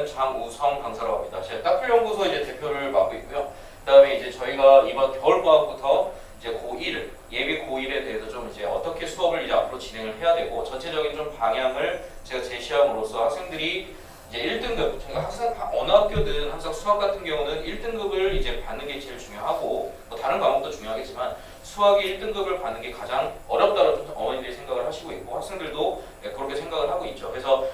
저는 장우성 강사라고 합니다. 제가 따풀 연구소 이제 대표를 맡고 있고요. 그다음에 이제 저희가 이번 겨울 방학부터 이제 고1 예비 고1에 대해서 좀 이제 어떻게 수업을 이제 앞으로 진행을 해야 되고 전체적인 좀 방향을 제가 제시함으로써 학생들이 이제 1등급 저희가 항상 바- 어느 학교든 항상 수학 같은 경우는 1등급을 이제 받는 게 제일 중요하고 뭐 다른 과목도 중요하겠지만 수학이 1등급을 받는 게 가장 어렵다고 좀 어머니들이 생각을 하시고 있고 학생들도 네, 그렇게 생각을 하고 있죠. 그래서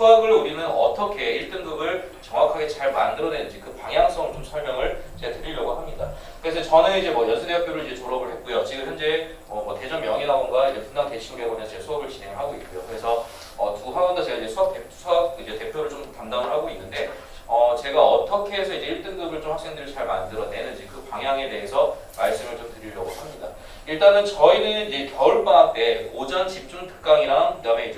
수학을 우리는 어떻게 1등급을 정확하게 잘 만들어내는지 그 방향성을 좀 설명을 제가 드리려고 합니다. 그래서 저는 이제 뭐 연세대학교를 이제 졸업을 했고요. 지금 현재 어, 뭐 대전 명예학원과 이제 분당 대치국학원에서 제 수업을 진행을 하고 있고요. 그래서 어, 두 학원 다 제가 이제 수학 대, 수학 이제 대표를 좀 담당을 하고 있는데 어, 제가 어떻게 해서 이제 1등급을 좀 학생들을 잘 만들어내는지 그 방향에 대해서 말씀을 좀 드리려고 합니다. 일단은 저희는 이제 겨울방학 때 오전 집중 특강이랑 그다음에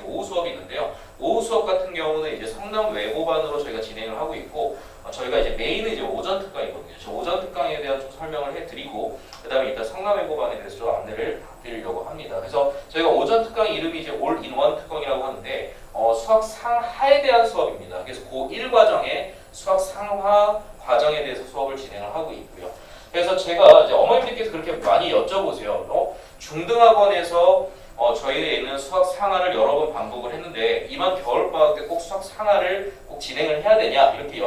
성남 외고반으로 저희가 진행을 하고 있고 어, 저희가 이제 메인은 이제 오전 특강이거든요. 저 오전 특강에 대한 좀 설명을 해드리고 그 다음에 이따 성남 외고반에 대해서 좀 안내를 드리려고 합니다. 그래서 저희가 오전 특강 이름이 이제 올인원 특강이라고 하는데 어, 수학 상하에 대한 수업입니다. 그래서 고1 과정에 수학 상하 과정에 대해서 수업을 진행을 하고 있고요. 그래서 제가 이제 어머님들께서 그렇게 많이 여쭤보세요. 어? 중등학원에서 어, 저희에 있는 수학 상하를 여러 번 반복을 했는데 이번 겨울방학 때 꼭 수학 상하를 꼭 진행을 해야 되냐 이렇게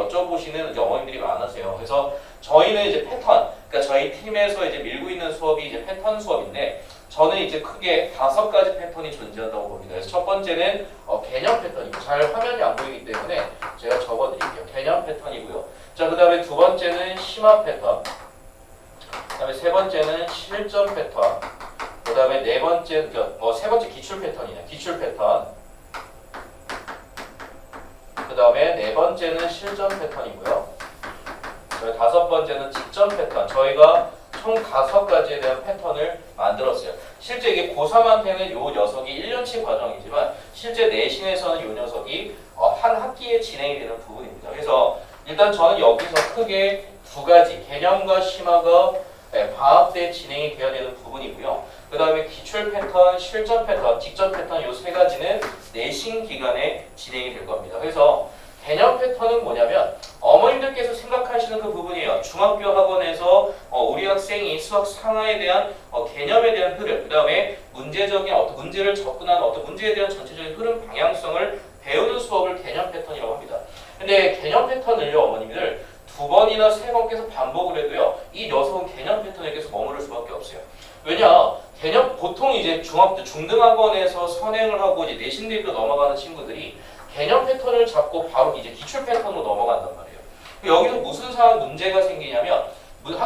이제 어머님들이 많으세요. 그래서 저희는 이제 패턴, 그러니까 저희 팀에서 이제 밀고 있는 수업이 이제 패턴 수업인데 저는 이제 크게 다섯 가지 패턴이 존재한다고 봅니다. 그래서 첫 번째는 어, 개념 패턴이고 잘 화면이 안 보이기 때문에 제가 적어드릴게요. 개념 패턴이고요. 자, 그 다음에 두 번째는 심화 패턴. 그 다음에 세 번째는 실전 패턴. 그 다음에 네 번째, 어, 세 번째 기출 패턴이네. 기출 패턴. 그 다음에 네 번째는 실전 패턴이고요. 다섯 번째는 직전 패턴. 저희가 총 다섯 가지에 대한 패턴을 만들었어요. 실제 이게 고3한테는 요 녀석이 1년치 과정이지만 실제 내신에서는 요 녀석이 어, 한 학기에 진행이 되는 부분입니다. 그래서 일단 저는 여기서 크게 두 가지 개념과 심화가 네, 방학 때 진행이 되어야 되는 부분이고요. 그 다음에 기출 패턴, 실전 패턴, 직전 패턴 요세 가지는 내신 기간에 진행이 될 겁니다. 그래서 개념 패턴은 뭐냐면 어머님들께서 생각하시는 그 부분이에요. 중학교 학원에서 어, 우리 학생이 수학 상하에 대한 어, 개념에 대한 흐름, 그 다음에 문제적인 어떤 문제를 접근하는 어떤 문제에 대한 전체적인 흐름 방향성을 배우는 수업을 개념 패턴이라고 합니다. 근데 개념 패턴을요, 어머님들 두 번이나 세번 계속 반복을 해도요, 이 녀석은 개념 패턴에 계속 머무를 수밖에 없어요. 왜냐? 개념 보통 이제 중학교 중등학원에서 선행을 하고 이제 내신 대비로 넘어가는 친구들이 개념 패턴을 잡고 바로 이제 기출 패턴으로 넘어간단 말이에요. 여기서 무슨 상황 문제가 생기냐면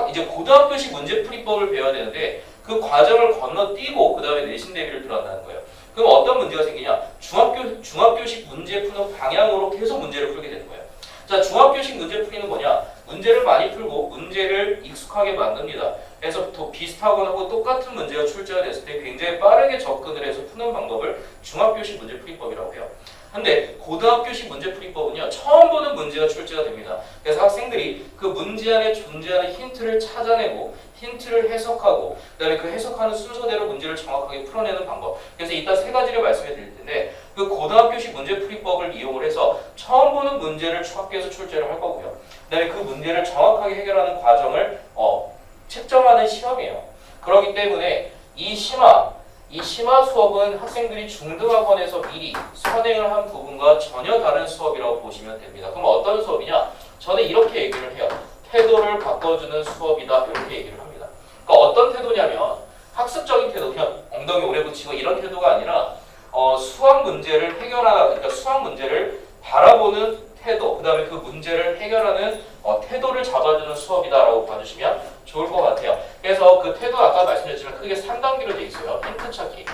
이제 고등학교식 문제풀이법을 배워야 되는데 그 과정을 건너뛰고 그 다음에 내신 대비를 들어간다는 거예요. 그럼 어떤 문제가 생기냐? 중학교 중학교식 문제 푸는 방향으로 계속 문제를 풀게 되는 거예요. 자, 중학교식 문제 풀이는 뭐냐? 문제를 많이 풀고 문제를 익숙하게 만듭니다. 그래서 더 비슷하거나 똑같은 문제가 출제가 됐을 때 굉장히 빠르게 접근을 해서 푸는 방법을 중학교식 문제풀이법이라고 해요. 근데 고등학교식 문제풀이법은요 처음 보는 문제가 출제가 됩니다. 그래서 학생들이 그 문제 안에 존재하는 힌트를 찾아내고 힌트를 해석하고 그다음에 그 해석하는 순서대로 문제를 정확하게 풀어내는 방법. 그래서 이따 세 가지를 말씀해 드릴 텐데 그 고등학교식 문제풀이법을 이용을 해서 처음 보는 문제를 학교에서 출제를 할 거고요. 그다음에 그 문제를 정확하게 해결하는 과정을 어, 측정하는 시험이에요. 그렇기 때문에 이 심화 이 심화 수업은 학생들이 중등학원에서 미리 선행을 한 부분과 전혀 다른 수업이라고 보시면 됩니다. 그럼 어떤 수업이냐? 저는 이렇게 얘기를 해요. 태도를 바꿔주는 수업이다 이렇게 얘기를 합니다. 그러니까 어떤 태도냐면 학습적인 태도, 그냥 엉덩이 오래 붙이고 이런 태도가 아니라 어, 수학 문제를 해결하, 그러니까 수학 문제를 바라보는 태도, 그 다음에 그 문제를 해결하는 어, 태도를 잡아주는 수업이다라고 봐주시면 좋을 것 같아요. 그래서 그 태도 아까 말씀드렸지만 크게 3단계로 돼 있어요. 힌트 찾기.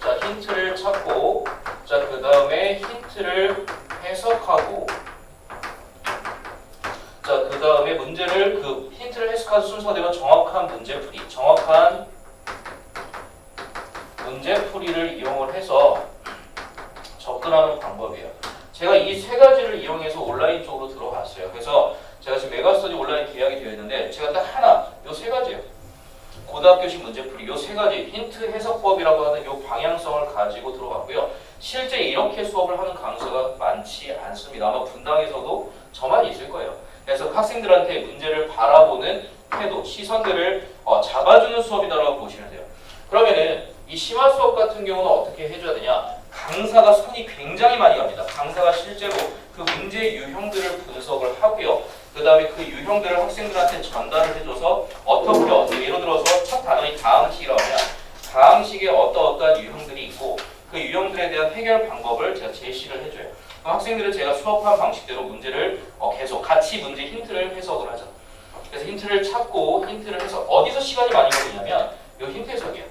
자, 힌트를 찾고, 자, 그 다음에 힌트를 해석하고, 자, 그 다음에 문제를 그 힌트를 해석한 순서대로 정확한 문제풀이, 정확한 문제풀이를 이용을 해서 접근하는 방법이에요. 제가 이 세 가지를 이용해서 온라인 쪽으로 들어갔어요. 그래서 제가 지금 메가스터디 온라인 계약이 되어 있는데 제가 딱 하나, 요 세 가지예요. 고등학교식 문제풀이 요 세 가지 힌트 해석법이라고 하는 요 방향성을 가지고 들어갔고요. 실제 이렇게 수업을 하는 강사가 많지 않습니다. 아마 분당에서도 저만 있을 거예요. 그래서 학생들한테 문제를 바라보는 태도, 시선들을 어, 잡아주는 수업이다라고 보시면 돼요. 그러면은 이 심화 수업 같은 경우는 어떻게 해줘야 되냐? 강사가 손이 굉장히 많이 갑니다. 강사가 실제로 그 문제 유형들을 분석을 하고요. 그 다음에 그 유형들을 학생들한테 전달을 해줘서 어떻게 어떻게 예를 들어서 첫 단어인 다항식이라고 하면 다항식에 어떠어떠한 유형들이 있고 그 유형들에 대한 해결 방법을 제시를 해줘요. 학생들은 제가 수업한 방식대로 문제를 어, 계속 같이 문제 힌트를 해석을 하죠. 그래서 힌트를 찾고 힌트를 해서 어디서 시간이 많이 걸리냐면 이 힌트 해석이에요.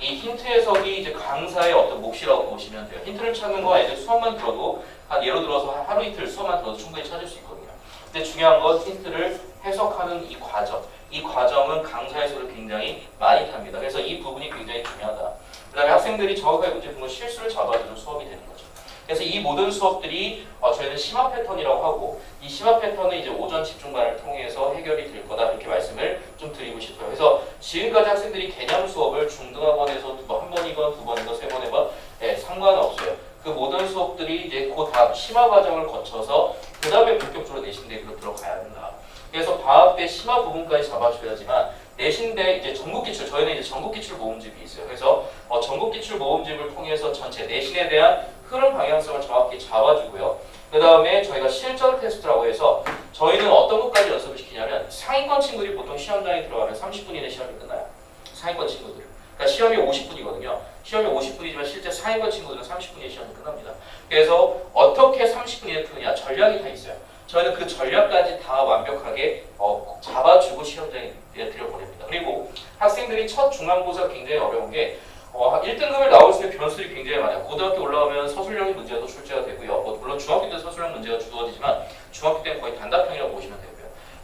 이 힌트 해석이 이제 강사의 어떤 몫이라고 보시면 돼요. 힌트를 찾는 거 이제 수업만 들어도 한 예로 들어서 한 하루 이틀 수업만 들어도 충분히 찾을 수 있거든요. 근데 중요한 건 힌트를 해석하는 이 과정. 이 과정은 손을 굉장히 많이 탑니다. 그래서 이 부분이 굉장히 중요하다. 그 다음에 학생들이 정확하게 문제 풀고 실수를 잡아주는 수업이 되는 거죠. 그래서 이 모든 수업들이 어, 저희는 심화 패턴이라고 하고 이 심화 패턴은 이제 오전 집중반을 통해서 해결이 될 거다 이렇게 말씀을 좀 드리고 싶어요. 그래서 지금까지 학생들이 개념 수업을 중등학원에서 한 번이건 두 번이건 세번 해번 예, 상관없어요. 그 모든 수업들이 이제 그 다음 심화 과정을 거쳐서 그 다음에 본격적으로 내신대로 들어가야 된다. 그래서 방학 때 심화 부분까지 잡아줘야지만 내신대 이제 전국 기출 저희는 이제 전국 기출 모음집이 있어요. 그래서 어, 전국 기출 모음집을 통해서 전체 내신에 대한 흐름 방향성을 정확히 잡아주고요. 그 다음에 저희가 실전 테스트라고 해서 저희는 어떤 것까지 연습을 시키냐면 상위권 친구들이 보통 시험장에 들어가면 30분 이내 시험이 끝나요. 상위권 친구들. 그러니까 시험이 50분이거든요. 시험이 50분이지만 실제 상위권 친구들은 30분에 시험이 끝납니다. 그래서 어떻게 30분 이내 푸느냐 전략이 다 있어요. 저희는 그 전략까지 다 완벽하게 어, 잡아주고 시험장에 들여보냅니다. 그리고 학생들이 첫 중간고사 굉장히 어려운 게 어, 1등급을 나올 수 있는 변수들이 굉장히 많아요. 고등학교 올라가면 서술형의 문제가 또 출제가 되고요. 뭐 물론 중학교 때 서술형 문제가 주어지지만 중학교 때는 거의 단답형이라고 보시면 되고요.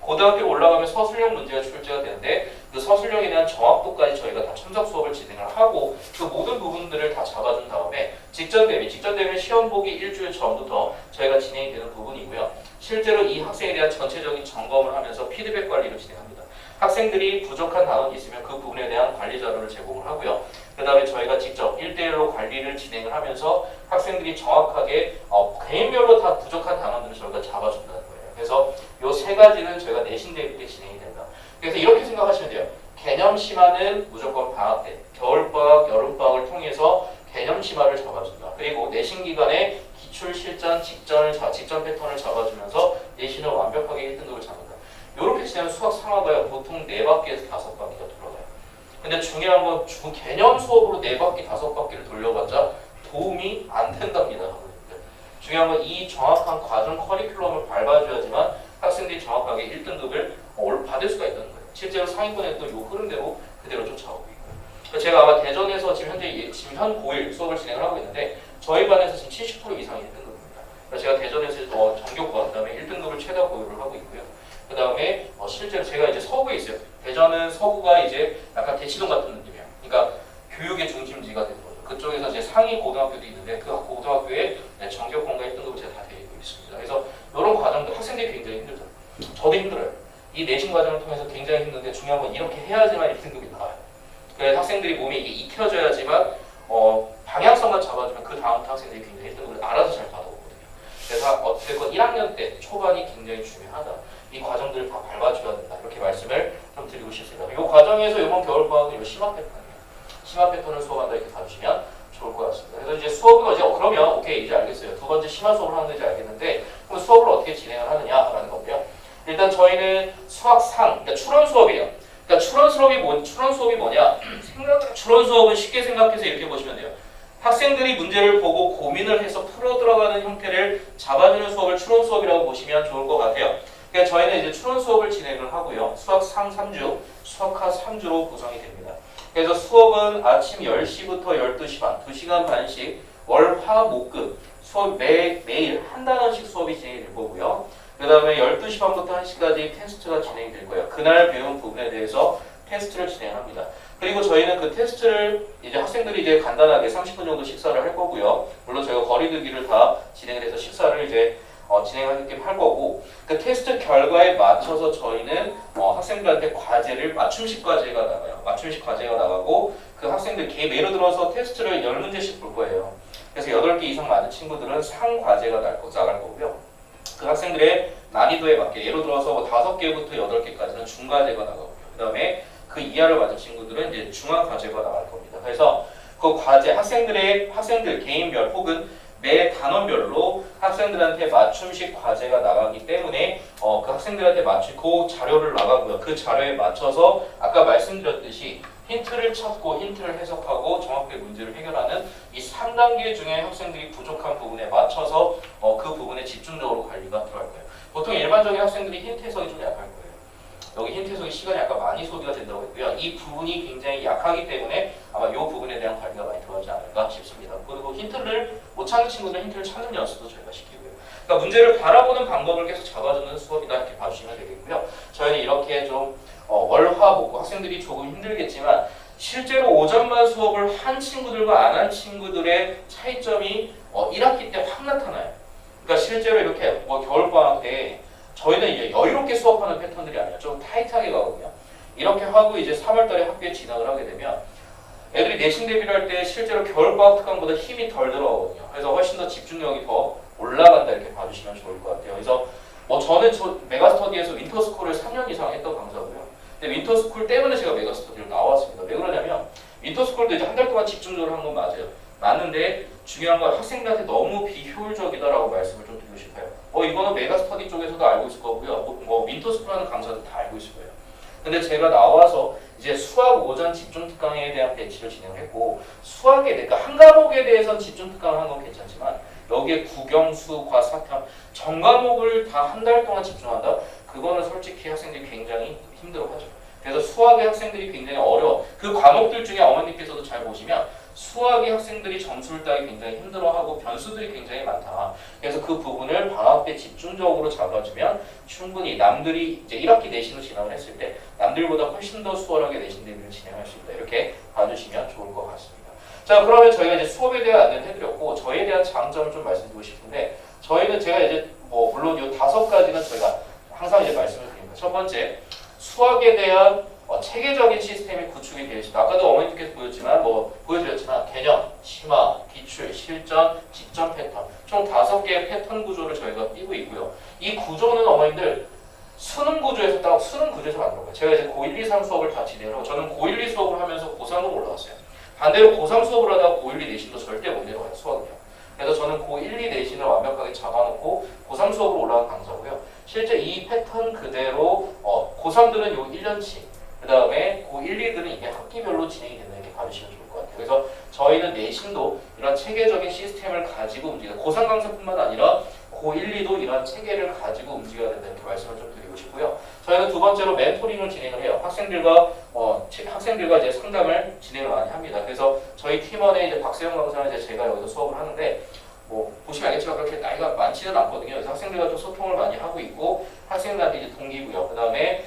고등학교 올라가면 서술형 문제가 출제가 되는데 그 서술형에 대한 정확도까지 저희가 다 첨삭 수업을 진행을 하고 그 모든 부분들을 다 잡아준 다음에 직전 대비, 직전 대비 시험 보기 일주일 전부터 저희가 진행이 되는 부분이고요. 실제로 이 학생에 대한 전체적인 점검을 하면서 피드백 관리를 진행합니다. 학생들이 부족한 단원이 있으면 그 부분에 대한 관리 자료를 제공을 하고요. 그 다음에 저희가 직접 1대1로 관리를 진행을 하면서 학생들이 정확하게 어, 개인별로 다 부족한 단원들을 저희가 잡아준다는 거예요. 그래서 이 세 가지는 저희가 내신 대회 때 진행이 된다. 그래서 이렇게 생각하시면 돼요. 개념 심화는 무조건 방학 때, 겨울방학, 여름방학을 통해서 개념 심화를 잡아준다. 그리고 내신 기간에 기출 실전 직전을 자, 직전 패턴을 잡아주면서 내신을 완벽하게 1등급을 잡는다. 이렇게 진행하면 수학 상화가요 보통 4바퀴에서 5바퀴가 돌아가요. 근데 중요한 건 주 개념 수업으로 4바퀴, 5바퀴를 돌려봤자 도움이 안 된답니다. 중요한 건 이 정확한 과정 커리큘럼을 밟아줘야지만 학생들이 정확하게 1등급을 받을 수가 있다는 거예요. 실제로 상위권에 또이 흐름대로 그대로 쫓아오고 제가 아마 대전에서 지금 현재 예- 지금 현 고1 수업을 진행을 하고 있는데 저희 반에서 지금 70% 이상이 1등급입니다. 그래서 제가 대전에서 어, 전교과 그다음에 1등급을 최다 보유를 하고 있고요. 그 다음에 어, 실제로 제가 이제 서구에 있어요. 대전은 서구가 이제 약간 대치동 같은 느낌이에요. 그러니까 교육의 중심지가 되는 거죠. 그쪽에서 이제 상위 고등학교도 있는데 그 고등학교에 네, 전교권과 1등급을 제가 다 데리고 있습니다. 그래서 이런 과정도 학생들이 굉장히 힘들죠. 저도 힘들어요. 이 내신 과정을 통해서 굉장히 힘든데 중요한 건 이렇게 해야지만 1등급이 나와요. 그래서 학생들이 몸에 이게 익혀져야지만 어, 방향성만 잡아주면 그 다음 학생들이 굉장히 1등급을 알아서 잘 받아오거든요. 그래서 어쨌건 1학년 때 초반이 굉장히 중요하다. 이 과정들을 다 밟아줘야 된다. 이렇게 말씀을 좀 드리고 싶습니다. 이 과정에서 이번 겨울방학은 이 심화 패턴이에요. 심화 패턴을 수업한다 이렇게 봐주시면 좋을 것 같습니다. 그래서 이제 수업은 이제 어, 그러면 오케이 이제 알겠어요. 두 번째 심화 수업을 하는지 알겠는데 그럼 수업을 어떻게 진행을 하느냐라는 건데요. 일단 저희는 수학 상, 그러니까 추론 수업이에요. 그러니까 추론 수업이 뭐 추론 수업이 뭐냐? 추론 수업은 쉽게 생각해서 이렇게 보시면 돼요. 학생들이 문제를 보고 고민을 해서 풀어 들어가는 형태를 잡아주는 수업을 추론 수업이라고 보시면 좋을 것 같아요. 그러니까 저희는 이제 추론 수업을 진행을 하고요. 수학 상 3주, 수학하 3주로 구성이 됩니다. 그래서 수업은 아침 10시부터 12시 반, 2시간 반씩 월, 화, 목금 수업 매, 매일 한 단원씩 수업이 진행이 될 거고요. 그 다음에 12시 반부터 1시까지 테스트가 진행이 될 거예요. 그날 배운 부분에 대해서 테스트를 진행합니다. 그리고 저희는 그 테스트를 이제 학생들이 이제 간단하게 30분 정도 식사를 할 거고요. 물론 저희가 거리두기를 다 진행을 해서 식사를 이제 어, 진행하게 할 거고 그 테스트 결과에 맞춰서 저희는 어, 학생들한테 과제를 맞춤식 과제가 나가요. 맞춤식 과제가 나가고 그 학생들 개 예를 들어서 테스트를 10문제씩 볼 거예요. 8개 이상 많은 친구들은 상 과제가 날 거- 나갈 거고요. 그 학생들의 난이도에 맞게 예를 들어서 뭐 5개부터 8개까지는 중과제가 나가고요. 그 다음에 그 이하를 맞은 친구들은 이제 중앙 과제가 나갈 겁니다. 그래서 그 과제 학생들의 학생들 개인별 혹은 매 단원별로 학생들한테 맞춤식 과제가 나가기 때문에 어, 그 학생들한테 맞춘 그 자료를 나가고요. 그 자료에 맞춰서 아까 말씀드렸듯이 힌트를 찾고 힌트를 해석하고 정확하게 문제를 해결하는 이 3단계 중에 학생들이 부족한 부분에 맞춰서 어, 그 부분에 집중적으로 관리가 들어갈 거예요. 보통 일반적인 학생들이 힌트 해석이 좀 약할 거예요. 여기 힌트 해석이 시간이 아까 많이 소비가 된다고 했고요. 이 부분이 굉장히 약하기 때문에 아마 이 부분에 대한 관리가 많이 들어가지 않을까 싶습니다. 그리고 힌트를 못 찾는 친구들은 힌트를 찾는 연습도 저희가 시키고요. 그러니까 문제를 바라보는 방법을 계속 잡아주는 수업이다 이렇게 봐주시면 되겠고요. 저희는 이렇게 좀 어, 월화보고 학생들이 조금 힘들겠지만 실제로 오전만 수업을 한 친구들과 안 한 친구들의 차이점이 어, 1학기 때 확 나타나요. 그러니까 실제로 이렇게 뭐 겨울방학 때 저희는 이제 여유롭게 수업하는 패턴들이 아니라 좀 타이트하게 가거든요. 이렇게 하고 이제 3월달에 학교에 진학을 하게 되면 애들이 내신 대비를 할 때 실제로 겨울방학 특강보다 힘이 덜 들어가거든요. 그래서 훨씬 더 집중력이 더 올라간다 이렇게 봐주시면 좋을 것 같아요. 그래서 뭐 저는 저 메가스터디에서 윈터스쿨을 3년 이상 했던 강사고요. 근데 윈터스쿨 때문에 제가 메가스터디를 나왔습니다. 왜 그러냐면 윈터스쿨도 이제 한 달 동안 집중적으로 한 건 맞아요. 맞는데 중요한 건 학생들한테 너무 비효율적이다라고 말씀을 좀 드리고 싶어요. 어 이거는 메가스터디 쪽에서도 알고 있을 거고요. 뭐, 뭐 윈터스쿨 하는 강사도 다 알고 있을 거예요. 근데 제가 나와서 이제 수학 오전 집중 특강에 대한 배치를 진행을 했고 수학에 대해 그러니까 한 과목에 대해서는 집중 특강을 한 건 괜찮지만 여기에 국영수, 과 사탐 전 과목을 다 한 달 동안 집중한다? 그거는 솔직히 학생들이 굉장히 힘들어하죠. 그래서 수학의 학생들이 굉장히 어려워. 그 과목들 중에 어머니께서도 잘 보시면 수학의 학생들이 점수를 따기 굉장히 힘들어하고 변수들이 굉장히 많다. 그래서 그 부분을 방학 때 집중적으로 잡아주면 충분히 남들이 이제 1학기 내신으로 진학을 했을 때 남들보다 훨씬 더 수월하게 내신 대비를 진행할 수 있다. 이렇게 봐주시면 좋을 것 같습니다. 자 그러면 저희가 이제 수업에 대한 안내를 해드렸고 저희에 대한 장점을 좀 말씀드리고 싶은데 저희는 제가 이제 뭐 물론 이 다섯 가지는 저희가 항상 이제 말씀을 드립니다. 첫 번째 수학에 대한 어, 체계적인 시스템이 구축이 되어 있습니다. 아까도 어머니께서 보였지만 뭐 보여드렸지만 개념, 심화, 기출, 실전, 직전 패턴 총 다섯 개의 패턴 구조를 저희가 띄고 있고요. 이 구조는 어머님들 수능 구조에서 딱 수능 구조에서 만든 거예요. 제가 이제 고1, 2, 3 수업을 다 진행을 저는 고1, 2 수업을 하면서 고3도 올라왔어요. 반대로 고3 수업을 하다가 고1, 2 내신도 절대 못 내려가요. 수학은요. 그래서 저는 고1, 2 내신을 완벽하게 잡아놓고 고3 수업으로 올라간 강사고요. 실제 이 패턴 그대로 어, 고3들은 요 1년치 그 다음에 고1, 2들은 이게 학기별로 진행이 된다 이렇게 봐주시면 좋을 것 같아요. 그래서 저희는 내신도 이런 체계적인 시스템을 가지고 움직여요. 고3 강사뿐만 아니라 고1, 2도 이런 체계를 가지고 움직여야 된다 이렇게 말씀을 좀 드리고 싶고요. 저희는 두 번째로 멘토링을 진행을 해요. 학생들과 어, 체- 학생들과 이제 상담을 진행을 많이 합니다. 그래서 저희 팀원의 이제 박세영 강사는 이제 제가 여기서 수업을 하는데 뭐 보시면 알겠지만 그렇게 나이가 많지는 않거든요. 그래서 학생들과 좀 소통을 많이 하고 있고 학생들한테 이제 동기부여, 그 다음에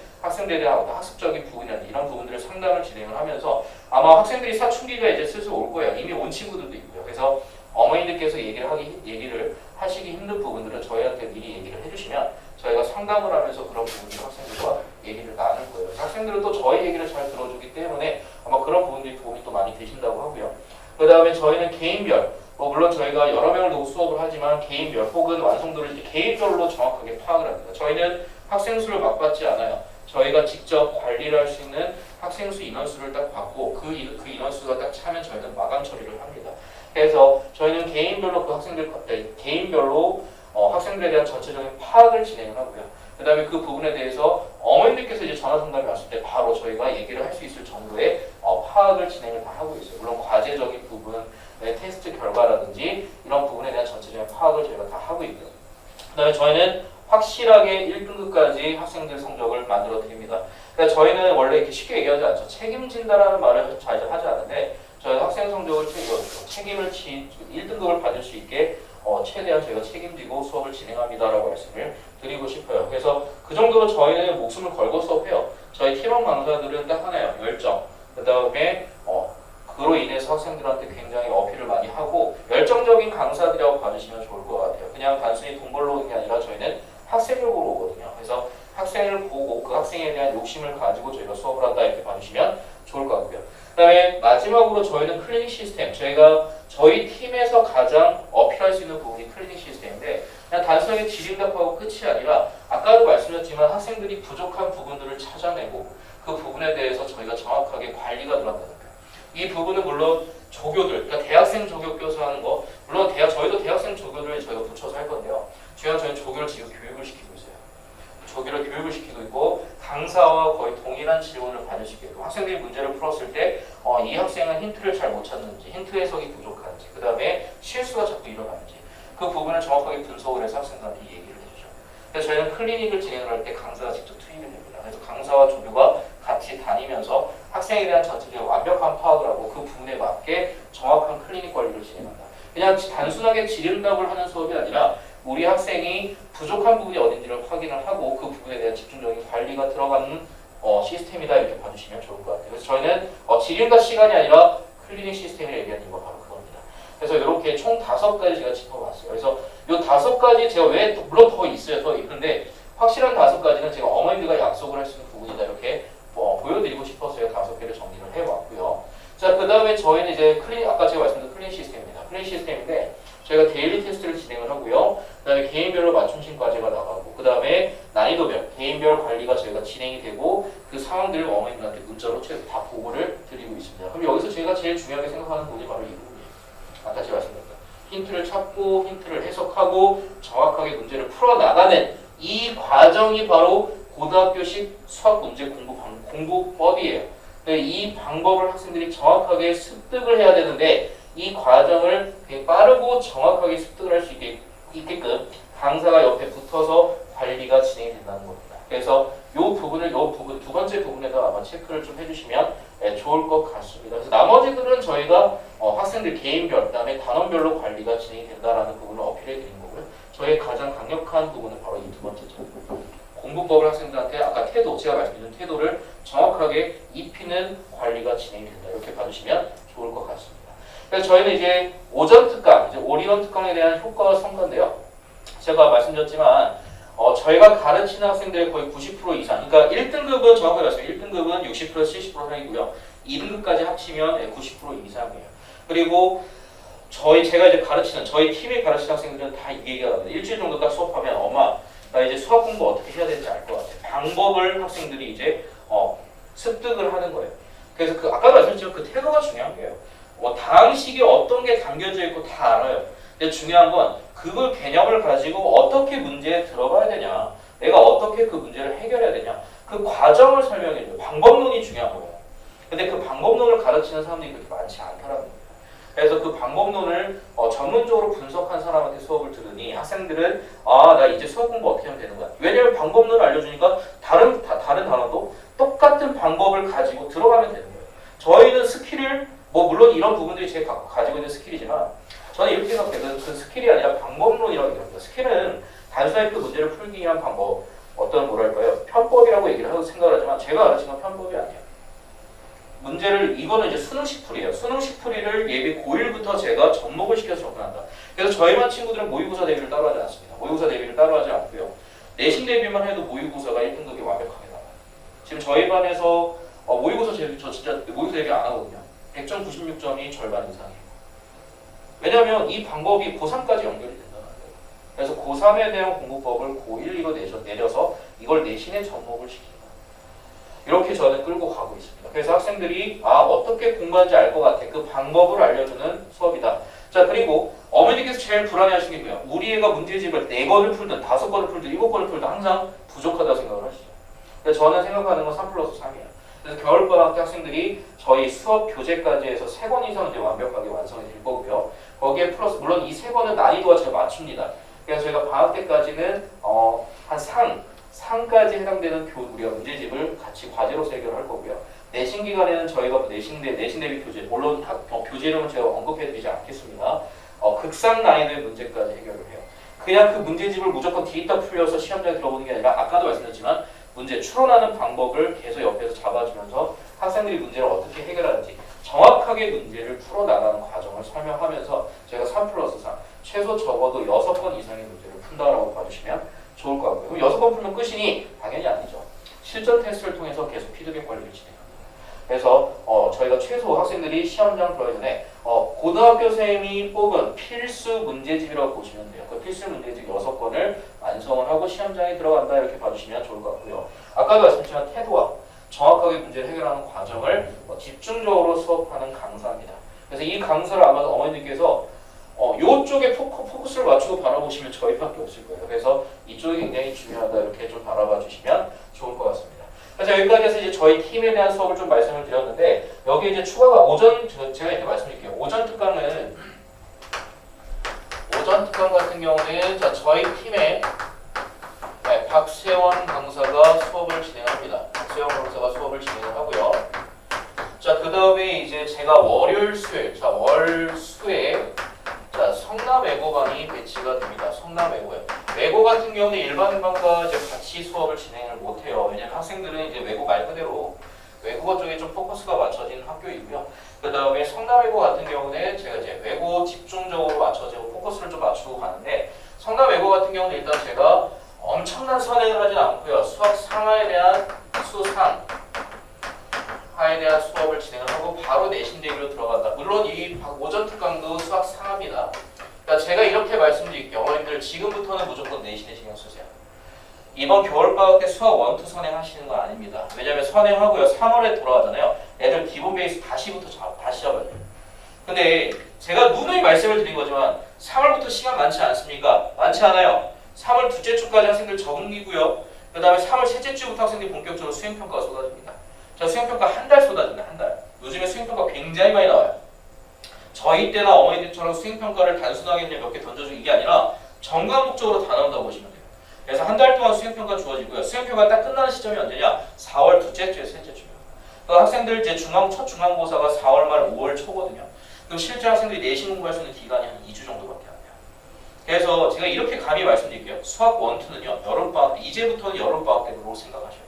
어떤 학습적인 부분이나 이런 부분들을 상담을 진행을 하면서 아마 학생들이 사춘기가 이제 슬슬 올 거예요. 이미 온 친구들도 있고요. 그래서 어머니들께서 얘기를 하기 얘기를 하시기 힘든 부분들은 저희한테 미리 얘기를 해주시면 저희가 상담을 하면서 그런 부분들 학생들과 얘기를 나눌 거예요. 학생들은 또 저희 얘기를 잘 들어주기 때문에 아마 그런 부분들이 도움이 또 많이 되신다고 하고요. 그 다음에 저희는 개인별 뭐 물론 저희가 여러 명을 두고 수업을 하지만 개인별 혹은 완성도를 이제 개인별로 정확하게 파악을 합니다. 저희는 학생 수를 막 받지 않아요. 저희가 직접 관리를 할 수 있는 학생 수 인원수를 딱 받고 그, 인- 그 인원수가 딱 차면 저희는 마감 처리를 합니다. 그래서 저희는 개인별로 그 학생들 네, 개인별로 어, 학생들에 대한 전체적인 파악을 진행을 하고요. 그 다음에 그 부분에 대해서 어머님들께서 이제 전화 상담이 왔을 때 바로 저희가 얘기를 할 수 있을 정도의 어, 파악을 진행을 다 하고 있어요. 물론 과제적인 부분, 네, 테스트 결과라든지 이런 부분에 대한 전체적인 파악을 저희가 다 하고 있고요. 그 다음에 저희는 확실하게 1등급까지 학생들 성적을 만들어 드립니다. 그러니까 저희는 원래 이렇게 쉽게 얘기하지 않죠. 책임진다라는 말을 잘 하지 않는데 저희 학생 성적을 책- 이거 책임을 지 1등급을 받을 수 있게 어, 최대한 저희가 책임지고 수업을 진행합니다라고 말씀을 드리고 싶어요. 그래서 그 정도로 저희는 목숨을 걸고 수업해요. 저희 팀원 강사들은 딱 하나예요. 열정. 그 다음에 어, 그로 인해서 학생들한테 굉장히 어필을 많이 하고 열정적인 강사들이라고 봐주시면 좋을 것 같아요. 그냥 단순히 돈 벌러 오는 게 아니라 저희는 학생을 보러 오거든요. 그래서 학생을 보고 그 학생에 대한 욕심을 가지고 저희가 수업을 한다 이렇게 봐주시면 좋을 것 같고요. 그 다음에 마지막으로 저희는 클리닉 시스템 저희가 저희 팀에서 가장 어필 수 있는 부분이 클리닉 시스템인데 그냥 단순하게 질의응답하고 끝이 아니라 아까도 말씀드렸지만 학생들이 부족한 부분들을 찾아내고 그 부분에 대해서 저희가 정확하게 관리가 들어간다는 거예요. 이 부분은 물론 조교들, 그러니까 대학생 조교 교수 하는 거 물론 대학 저희도 대학생 조교를 저희가 붙여서 할 건데요. 중요한 저희는 조교를 지금 교육을 시키고. 조교를 교육을 시키고 있고 강사와 거의 동일한 지원을 받을 수 있게끔 학생들이 문제를 풀었을 때 어, 이 학생은 힌트를 잘 못 찾는지 힌트 해석이 부족한지 그 다음에 실수가 자꾸 일어나는지 그 부분을 정확하게 분석을 해서 학생들한테 얘기를 해주죠. 그래서 저희는 클리닉을 진행을 할 때 강사가 직접 투입이 됩니다. 그래서 강사와 조교가 같이 다니면서 학생에 대한 전체적인 완벽한 파악을 하고 그 부분에 맞게 정확한 클리닉 관리를 진행한다. 그냥 단순하게 질의응답을 하는 수업이 아니라 우리 학생이 부족한 부분이 어딘지를 확인을 하고 그 부분에 대한 집중적인 관리가 들어가는 어, 시스템이다 이렇게 봐주시면 좋을 것 같아요. 그래서 저희는 어, 질의응답 시간이 아니라 클리닉 시스템을 얘기하는 이유가 바로 그겁니다. 그래서 이렇게 총 다섯 가지 제가 짚어봤어요. 그래서 이 다섯 가지 제가 왜 또- 물론 더 있어요, 더 있는데 확실한 다섯 가지는 제가 어머님들과 약속을 할 수 있는 부분이다 이렇게 어, 보여드리고 제가 다섯 개를 정리를 해왔고요. 자, 그 다음에 저희는 이제 클린 아까 제가 말씀드린 클린 시스템입니다. 클린 시스템인데 저희가 데일리 테스트를 진행을 하고요. 그 다음에 개인별로 맞춤식 과제가 나가고 그 다음에 난이도별 개인별 관리가 저희가 진행이 되고 그 상황들을 어머님들한테 문자로 최소 다 보고를 드리고 있습니다. 그럼 여기서 제가 제일 중요하게 생각하는 부분이 바로 이 부분이에요. 아까 제가 말씀드렸던 힌트를 찾고 힌트를 해석하고 정확하게 문제를 풀어나가는 이 과정이 바로 고등학교식 수학 문제 공부 방, 공부법이에요. 이 방법을 학생들이 정확하게 습득을 해야 되는데 이 과정을 빠르고 정확하게 습득을 할 수 있게, 있게끔 강사가 옆에 붙어서 관리가 진행이 된다는 겁니다. 그래서 이 부분을 이 부분 두 번째 부분에다 아마 체크를 좀 해주시면 예, 좋을 것 같습니다. 그래서 나머지들은 저희가 어, 학생들 개인별, 그다음에 단원별로 관리가 진행이 된다라는 부분을 어필해 드린 거고요. 저희의 가장 강력한 부분은 바로 이 두 번째죠. 공부법을 학생들한테 아까 태도, 제가 말씀드린 태도를 정확하게 입히는 관리가 진행이 된다. 이렇게 봐주시면 좋을 것 같습니다. 그래서 저희는 이제 오전 특강, 이제 오리온 특강에 대한 효과와 성과인데요. 제가 말씀드렸지만 어, 저희가 가르치는 학생들의 거의 90% 이상, 그러니까 1등급은 정확하게 말씀드리면 1등급은 60%에서 70% 사이고요. 2등급까지 합치면 90% 이상이에요. 그리고 저희 제가 이제 가르치는 저희 팀이 가르치는 학생들은 다 이 얘기가 나옵니다. 일주일 정도 딱 수업하면 엄마 나 이제 수학 공부 어떻게 해야 되는지 알 것 같아. 방법을 학생들이 이제 어, 습득을 하는 거예요. 그래서 그 아까 말씀드렸지만 그 태도가 중요한 거예요. 뭐 다항식에 어떤 게 담겨져 있고 다 알아요. 근데 중요한 건 그걸 개념을 가지고 어떻게 문제에 들어가야 되냐, 내가 어떻게 그 문제를 해결해야 되냐, 그 과정을 설명해 줘요. 방법론이 중요한 거예요. 근데 그 방법론을 가르치는 사람들이 그렇게 많지 않더라는 거예요. 그래서 그 방법론을 어, 전문적으로 분석한 사람한테 수업을 들으니 학생들은 아 나 이제 수학 공부 어떻게 하면 되는 거야. 왜냐면 방법론을 알려주니까 다른 다, 다른 단어도 똑같은 방법을 가지고 들어가면 되는 거예요. 저희는 스킬을 뭐 물론 이런 부분들이 제가 가- 가지고 있는 스킬이지만 저는 이렇게 생각해요. 그 스킬이 아니라 방법론이라고 얘기합니다. 스킬은 단순하게 그 문제를 풀기 위한 방법, 어떤 뭐랄까요 편법이라고 얘기를 하고 생각을 하지만 제가 가르치는 건 편법이 아니에요. 문제를 이거는 이제 수능식 풀이에요. 풀이를 예비 고1부터 제가 접목을 시켜서 접근한다. 그래서 저희만 친구들은 모의고사 대비를 따로 하지 않습니다. 모의고사 대비를 따로 하지 않고요. 내신 대비만 해도 모의고사가 1등급이 완벽하게 나와요. 지금 저희 반에서 어, 모의고사 대비 저 진짜 모의고사 대비 안 하거든요. 100점 96점이 절반 이상이에요. 왜냐하면 이 방법이 고3까지 연결이 된다는 거예요. 그래서 고3에 대한 공부법을 고1, 2로 내셔, 내려서 이걸 내신에 접목을 거예요. 이렇게 저는 끌고 가고 있습니다. 그래서 학생들이 아 어떻게 공부하는지 알 것 같아. 그 방법을 알려주는 수업이다. 자 그리고 어머니께서 제일 불안해하시는 게 뭐예요? 우리 애가 문제집을 네 권을 풀든 다섯 권을 풀든 일곱 권을 풀든 항상 부족하다고 생각을 하시죠. 근데 저는 생각하는 건 3 플러스 3이에요. 그래서 겨울방학 때 학생들이 저희 수업 교재까지 해서 세 권 이상 이제 완벽하게 완성이 될 거고요. 거기에 플러스 물론 이 세 권은 난이도가 제가 맞춥니다. 그래서 저희가 방학 때까지는 어, 한 상, 상까지 해당되는 교 우리가 문제집을 같이 과제로 해결을 할 거고요. 내신 기간에는 저희가 내신 대 내신 대비 교재 물론 학, 어, 교재 이름은 제가 언급해드리지 않겠습니다. 어, 극상 난이도의 문제까지 해결을 해요. 그냥 그 문제집을 무조건 뒤있다 풀려서 시험장에 들어보는 게 아니라 아까도 말씀드렸지만 문제 추론하는 방법을 계속 옆에서 잡아주면서 학생들이 문제를 어떻게 해결하는지 정확하게 문제를 풀어나가는 과정을 설명하면서 제가 3 플러스 3 최소 적어도 6번 이상의 문제를 푼다라고 봐주시면 좋을 것 같고요. 그럼 6번 풀면 끝이니 당연히 아니죠. 실전 테스트를 통해서 계속 피드백 관리를 진행합니다. 그래서 어, 저희가 최소 학생들이 시험장 들어가기 전에 어, 고등학교 쌤이 뽑은 필수 문제집이라고 보시면 돼요. 그 필수 문제집 6권을 완성을 하고 시험장에 들어간다 이렇게 봐주시면 좋을 것 같고요. 아까도 말씀드린 태도와 정확하게 문제를 해결하는 과정을 어, 집중적으로 수업하는 강사입니다. 그래서 이 강사를 아마 어머니들께서 어, 요쪽에 포커, 포커 스를 맞추고 바라보시면 저희밖에 없을 거예요. 그래서 이쪽이 굉장히 중요하다 이렇게 좀 바라봐 주시면 좋을 것 같습니다. 그래서 여기까지 해서 이제 저희 팀에 대한 수업을 좀 말씀을 드렸는데 여기 이제 추가가 오전 저- 제가 이렇게 말씀드릴게요. 오전 특강은 오전 특강 같은 경우는 자 저희 팀에 네, 박세원 강사가 수업을 진행합니다. 박세원 강사가 수업을 진행을 하고요. 자, 그 다음에 이제 제가 월요일, 수요일, 자, 월, 수에 자, 성남 외고반이 배치가 됩니다. 성남 외고요. 외고 같은 경우는 일반반과 이제 같이 수업을 진행을 못해요. 왜냐면 학생들은 이제 외고 말 그대로 외국어 쪽에 좀 포커스가 맞춰진 학교이고요. 그 다음에 성남 외고 같은 경우는 제가 이제 외고 집중적으로 맞춰지고 포커스를 좀 맞추고 가는데 성남 외고 같은 경우는 일단 제가 엄청난 선행을 하진 않고요. 수학 상하에 대한 수상 하에 대한 수업을 진행을 하고 바로 내신 대기로 들어간다. 물론 이 오전 특강도 수학 상합니다. 그러니까 제가 이렇게 말씀드릴게요. 어머님들 지금부터는 무조건 내신에 신경 쓰세요. 이번 겨울방학 때 수학 원투 선행하시는 건 아닙니다. 왜냐면 선행하고요. 3월에 돌아가잖아요. 애들 기본 베이스 다시부터 잡, 다시 잡아야 돼요. 근데 제가 누누이 말씀을 드린 거지만 3월부터 시간 많지 않습니까? 많지 않아요. 3월 둘째 주까지 학생들 적응이고요. 그 다음에 3월 셋째 주부터 학생들이 본격적으로 수행평가가 쏟아집니다. 자, 수행평가 한 달 쏟아진다, 한 달. 요즘에 수행평가 굉장히 많이 나와요. 저희 때나 어머니들처럼 수행평가를 단순하게 그냥 몇 개 던져주고 이게 아니라 정과목적으로 다 나온다고 보시면 돼요. 그래서 한 달 동안 수행평가 주어지고요. 수행평가 딱 끝나는 시점이 언제냐? 4월 둘째 주에 셋째 주예요. 그 학생들 이제 중앙 첫 중간고사가 4월 말 5월 초거든요. 그럼 실제 학생들이 내신 공부할 수 있는 기간이 한 2주 정도밖에 안 돼요. 그래서 제가 이렇게 감히 말씀드릴게요. 수학 원투는요. 여름방학 때, 이제부터는 여름방학 때로 생각하셔야 돼요.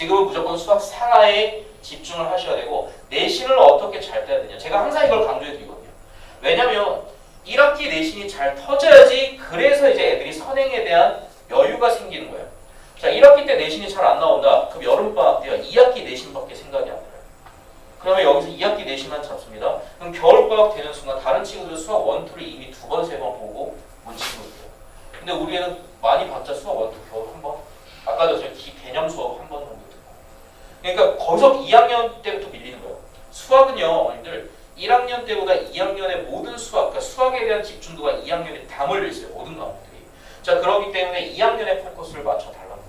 지금은 무조건 수학 상하에 집중을 하셔야 되고 내신을 어떻게 잘 떼야 되냐. 제가 항상 이걸 강조해 드리거든요. 왜냐면 1학기 내신이 잘 터져야지 그래서 이제 애들이 선행에 대한 여유가 생기는 거예요. 자, 1학기 때 내신이 잘 안 나온다. 그럼 여름방학 때요. 2학기 내신밖에 생각이 안 들어요. 그러면 여기서 2학기 내신만 잡습니다. 그럼 겨울방학 되는 순간 다른 친구들 수학 원투를 이미 두 번, 세 번 보고 온 친구들이에요. 근데 우리 애는 많이 봤자 수학 원투 겨울 한 번. 아까도 제가 기- 개념 수업 한 번 정도. 그러니까 거기서 2학년 때부터 밀리는 거예요. 수학은요, 어머님들 1학년 때보다 2학년의 모든 수학, 그러니까 수학에 대한 집중도가 2학년에 다 몰려 있어요. 모든 과목들이. 자, 그렇기 때문에 2학년의 포커스를 맞춰 달라는.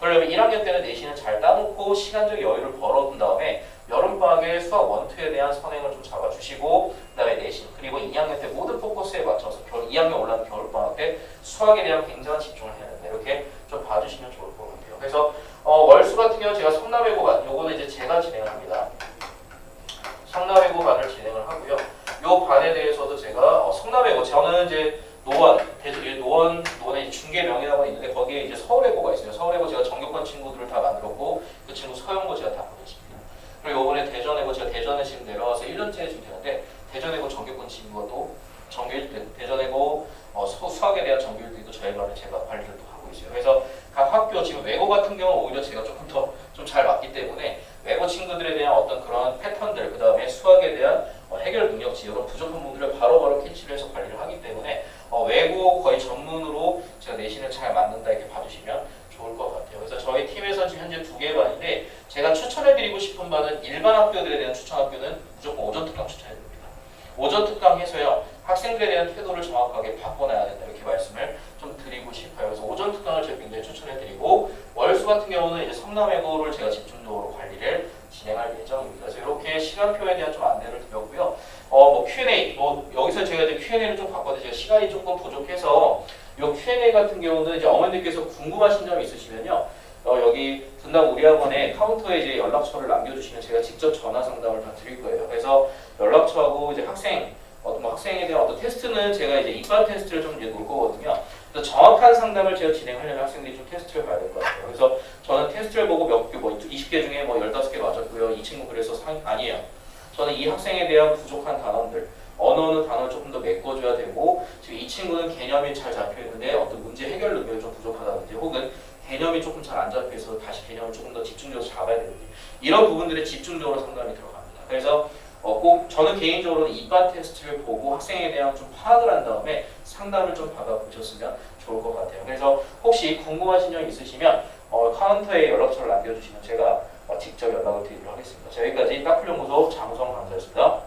그러려면 1학년 때는 내신을 잘 따놓고 시간적 여유를 벌어둔 다음에 여름방학에 수학 원투에 대한 선행을 좀 잡아주시고 그 다음에 내신 그리고 2학년 때 모든 포커스에 맞춰서 겨울 2학년 올라는 겨울방학 때 수학에 대한 굉장한 집중을 해야 된다. 이렇게 좀 봐주시면 좋을 것 같아요. 그래서 어, 월수 같은 경우 제가 성남외고반 요거는 이제 제가 진행을 합니다. 성남외고반을 진행을 하고요. 요 반에 대해서도 제가 어, 성남외고 저는 이제 노원 대전 노원 노원에 이제 중계 명예학원이 있는데 거기에 이제 서울외고가 있어요. 서울외고 제가 전교권 친구들을 다 만들었고 그 친구 서영고 제가 다 보냈습니다. 그리고 이번에 대전외고 제가 대전에 지금 내려와서 1년째 지금 되는데 대전외고 전교권 친구도 전교 1등 대전외고 어, 수, 수학에 대한 전교 1등도 저희 반에 제가 관리를 또 하고 있어요. 그래서 각 학교 지금 외고 같은 경우 오히려 제가 조금 더 좀 잘 맞기 때문에 외고 친구들에 대한 어떤 그런 패턴들 그 다음에 수학에 대한 어, 해결 능력치 이런 부족한 부분들을 바로바로 캐치를 해서 관리를 하기 때문에 어, 외고 거의 전문으로 제가 내신을 잘 맞는다 이렇게 봐주시면 좋을 것 같아요. 그래서 저희 팀에서 지금 현재 두 개 반인데 제가 추천해드리고 싶은 바는 일반 학교들에 대한 추천 학교는 무조건 오전 특강 추천해드립니다. 오전 특강 해서요 학생들에 대한 태도를 정확하게 바꿔놔야 된다 이렇게 말씀을 좀 드리고 싶어요. 그래서 오전 특강을 제가 굉장히 추천해드리고 월수 같은 경우는 이제 성남외고를 제가 집중적으로 관리를 진행할 예정입니다. 그래서 이렇게 시간표에 대한 좀 안내를 드렸고요. 어, 뭐 Q&A, 뭐 여기서 제가 이제 Q&A를 좀 봤거든요. 제가 시간이 조금 부족해서 요 Q&A 같은 경우는 이제 어머님들께서 궁금하신 점이 있으시면요. 어, 여기 분당 우리 학원에 카운터에 이제 연락처를 남겨주시면 제가 직접 전화 상담을 다 드릴 거예요. 그래서 연락처하고 이제 학생 어떤 뭐 학생에 대한 어떤 테스트는 제가 이제 이과 테스트를 좀 이제 놓을 거거든요. 그래서 정확한 상담을 제가 진행하려면 학생들이 좀 테스트를 봐야 될 것 같아요. 그래서 저는 테스트를 보고 몇 개, 뭐 20개 중에 뭐 15개 맞았고요. 이 친구 그래서 상 아니에요. 저는 이 학생에 대한 부족한 단원들, 어느 단어를 조금 더 메꿔줘야 되고 지금 이 친구는 개념이 잘 잡혀 있는데 어떤 문제 해결 능력이 좀 부족하다든지 혹은 개념이 조금 잘 안 잡혀서 다시 개념을 조금 더 집중적으로 잡아야 되는지 이런 부분들에 집중적으로 상담이 들어갑니다. 그래서 어, 꼭 저는 개인적으로 이과 테스트를 보고 학생에 대한 좀 파악을 한 다음에 상담을 좀 받아보셨으면 좋을 것 같아요. 그래서 혹시 궁금하신 점 있으시면 어, 카운터에 연락처를 남겨주시면 제가 어, 어, 직접 연락을 드리도록 하겠습니다. 자, 여기까지 딱풀연구소 장우성 강사였습니다.